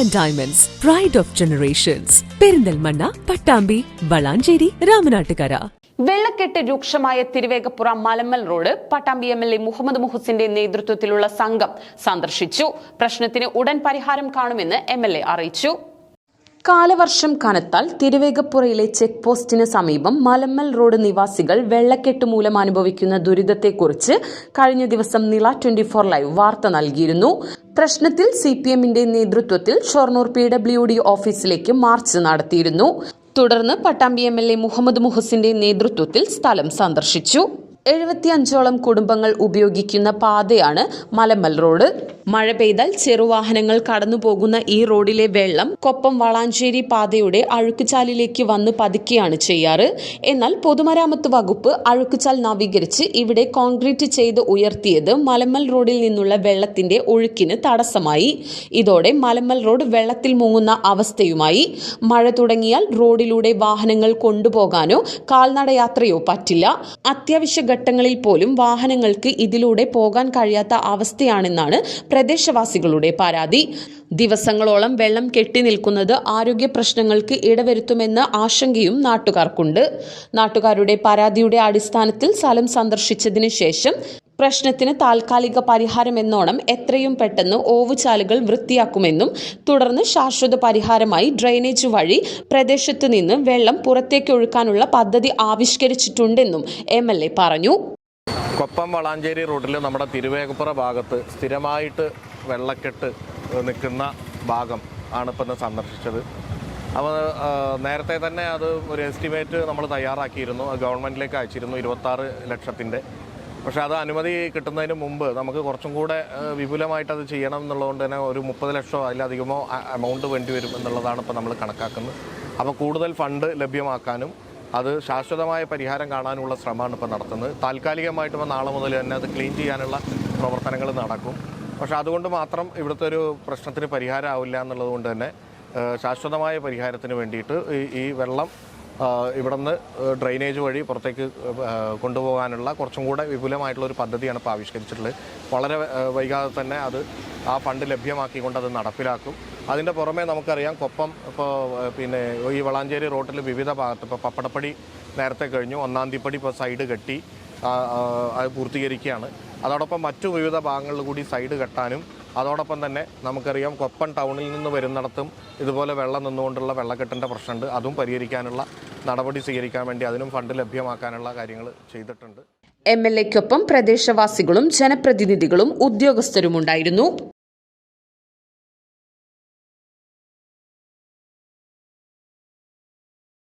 And diamonds pride of generations Perinthalmanna Pattambi Valanchery Ramanattukara വെള്ളക്കെട്ട് രൂക്ഷമായ Thiruvegappura Malammal road Pattambi M L A Muhammad മുഹസിന്റെ നേതൃത്വത്തിലുള്ള സംഘം സന്ദർശിച്ചു. പ്രശ്നത്തിന് ഉടൻ പരിഹാരം കാണുമെന്ന് എം എൽ എ അറിയിച്ചു. കാലവർഷം കനത്താൽ തിരുവേഗപ്പുറയിലെ ചെക്ക് പോസ്റ്റിന് സമീപം മലമ്മൽ റോഡ് നിവാസികൾ വെള്ളക്കെട്ട് മൂലം അനുഭവിക്കുന്ന ദുരിതത്തെക്കുറിച്ച് കഴിഞ്ഞ ദിവസം നില ട്വന്റി ഫോർ ലൈവ് വാർത്ത നൽകിയിരുന്നു. പ്രശ്നത്തിൽ സി പി എമ്മിന്റെ നേതൃത്വത്തിൽ ഷൊർണൂർ പി ഡബ്ല്യു ഡി ഓഫീസിലേക്ക് മാർച്ച് നടത്തിയിരുന്നു. തുടർന്ന് Pattambi M L A Muhammad മുഹസിന്റെ നേതൃത്വത്തിൽ സ്ഥലം സന്ദർശിച്ചു. എഴുപത്തിയഞ്ചോളം കുടുംബങ്ങൾ ഉപയോഗിക്കുന്ന പാതയാണ് മലമൽ റോഡ്. മഴ പെയ്താൽ ചെറുവാഹനങ്ങൾ കടന്നുപോകുന്ന ഈ റോഡിലെ വെള്ളം കൊപ്പം വളാഞ്ചേരി പാതയുടെ അഴുക്കുചാലിലേക്ക് വന്ന് പതുക്കെയാണ് ചെയ്യാറ്. എന്നാൽ പൊതുമരാമത്ത് വകുപ്പ് അഴുക്കുചാൽ നവീകരിച്ച് ഇവിടെ കോൺക്രീറ്റ് ചെയ്ത് ഉയർത്തിയത് മലമൽ റോഡിൽ നിന്നുള്ള വെള്ളത്തിന്റെ ഒഴുക്കിന് തടസ്സമായി. ഇതോടെ മലമൽ റോഡ് വെള്ളത്തിൽ മുങ്ങുന്ന അവസ്ഥയുമായി. മഴ തുടങ്ങിയാൽ റോഡിലൂടെ വാഹനങ്ങൾ കൊണ്ടുപോകാനോ കാൽനടയാത്രയോ പറ്റില്ല. അത്യാവശ്യ ഘട്ടങ്ങളിൽ പോലും വാഹനങ്ങൾക്ക് ഇതിലൂടെ പോകാൻ കഴിയാത്ത അവസ്ഥയാണെന്നാണ് പ്രദേശവാസികളുടെ പരാതി. ദിവസങ്ങളോളം വെള്ളം കെട്ടി നിൽക്കുന്നത് ആരോഗ്യ പ്രശ്നങ്ങൾക്ക് ഇടവരുത്തുമെന്ന ആശങ്കയും നാട്ടുകാർക്കുണ്ട്. നാട്ടുകാരുടെ പരാതിയുടെ അടിസ്ഥാനത്തിൽ സ്ഥലം സന്ദർശിച്ചതിന് ശേഷം പ്രശ്നത്തിന് താൽക്കാലിക പരിഹാരമെന്നോണം എത്രയും പെട്ടെന്ന് ഓവുചാലുകൾ വൃത്തിയാക്കുമെന്നും തുടർന്ന് ശാശ്വത പരിഹാരമായി ഡ്രെയിനേജ് വഴി പ്രദേശത്ത് നിന്ന് വെള്ളം പുറത്തേക്ക് ഒഴുക്കാനുള്ള പദ്ധതി ആവിഷ്കരിച്ചിട്ടുണ്ടെന്നും എം പറഞ്ഞു. കൊപ്പം വളാഞ്ചേരി റൂട്ടിൽ നമ്മുടെ തിരുവേഗപ്പുറ ഭാഗത്ത് സ്ഥിരമായിട്ട് വെള്ളക്കെട്ട് നിൽക്കുന്ന ഭാഗം ആണ് ഇപ്പം സന്ദർശിച്ചത്. അപ്പോൾ നേരത്തെ തന്നെ അത് ഒരു എസ്റ്റിമേറ്റ് നമ്മൾ തയ്യാറാക്കിയിരുന്നു. ഗവൺമെന്റിലേക്ക് അയച്ചിരുന്നു ഇരുപത്താറ് ലക്ഷത്തിന്റെ. പക്ഷേ അത് അനുമതി കിട്ടുന്നതിന് മുമ്പ് നമുക്ക് കുറച്ചും കൂടെ വിപുലമായിട്ട് അത് ചെയ്യണം എന്നുള്ളതുകൊണ്ട് തന്നെ ഒരു മുപ്പത് ലക്ഷമോ അതിലധികമോ എമൗണ്ട് വേണ്ടി വരും എന്നുള്ളതാണ് ഇപ്പോൾ നമ്മൾ കണക്കാക്കുന്നത്. അപ്പോൾ കൂടുതൽ ഫണ്ട് ലഭ്യമാക്കാനും അത് ശാശ്വതമായ പരിഹാരം കാണാനുള്ള ശ്രമമാണ് ഇപ്പോൾ നടത്തുന്നത്. താൽക്കാലികമായിട്ട് ഇപ്പോൾ നാളെ മുതൽ തന്നെ അത് ക്ലീൻ ചെയ്യാനുള്ള പ്രവർത്തനങ്ങൾ നടക്കും. പക്ഷേ അതുകൊണ്ട് മാത്രം ഇവിടുത്തെ ഒരു പ്രശ്നത്തിന് പരിഹാരമാവില്ല എന്നുള്ളത് കൊണ്ട് തന്നെ ശാശ്വതമായ പരിഹാരത്തിന് വേണ്ടിയിട്ട് ഈ- വെള്ളം ഇവിടുന്ന് ഡ്രെയിനേജ് വഴി പുറത്തേക്ക് കൊണ്ടുപോകാനുള്ള കുറച്ചും കൂടെ വിപുലമായിട്ടുള്ള ഒരു പദ്ധതിയാണ് ഇപ്പോൾ ആവിഷ്കരിച്ചിട്ടുള്ളത്. വളരെ വൈകാതെ തന്നെ അത് ആ ഫണ്ട് ലഭ്യമാക്കിക്കൊണ്ട് അത് നടപ്പിലാക്കും. അതിന്റെ പുറമേ നമുക്കറിയാം കൊപ്പം ഇപ്പോൾ പിന്നെ ഈ വളാഞ്ചേരി റോട്ടിൽ വിവിധ ഭാഗത്ത് ഇപ്പോൾ പപ്പടപ്പടി നേരത്തെ കഴിഞ്ഞു. ഒന്നാം തീപ്പടി ഇപ്പോൾ സൈഡ് കെട്ടി അത് പൂർത്തീകരിക്കുകയാണ്. അതോടൊപ്പം മറ്റു വിവിധ ഭാഗങ്ങളിൽ കൂടി സൈഡ് കെട്ടാനും അതോടൊപ്പം തന്നെ നമുക്കറിയാം കൊപ്പം ടൗണിൽ നിന്ന് വരുന്നിടത്തും ഇതുപോലെ വെള്ളം നിന്നുകൊണ്ടുള്ള വെള്ളക്കെട്ടിന്റെ പ്രശ്നമുണ്ട്. അതും പരിഹരിക്കാനുള്ള നടപടി സ്വീകരിക്കാൻ വേണ്ടി അതിനും ഫണ്ട് ലഭ്യമാക്കാനുള്ള കാര്യങ്ങൾ ചെയ്തിട്ടുണ്ട്. എം എൽ എക്കൊപ്പം പ്രദേശവാസികളും ജനപ്രതിനിധികളും ഉദ്യോഗസ്ഥരുമുണ്ടായിരുന്നു.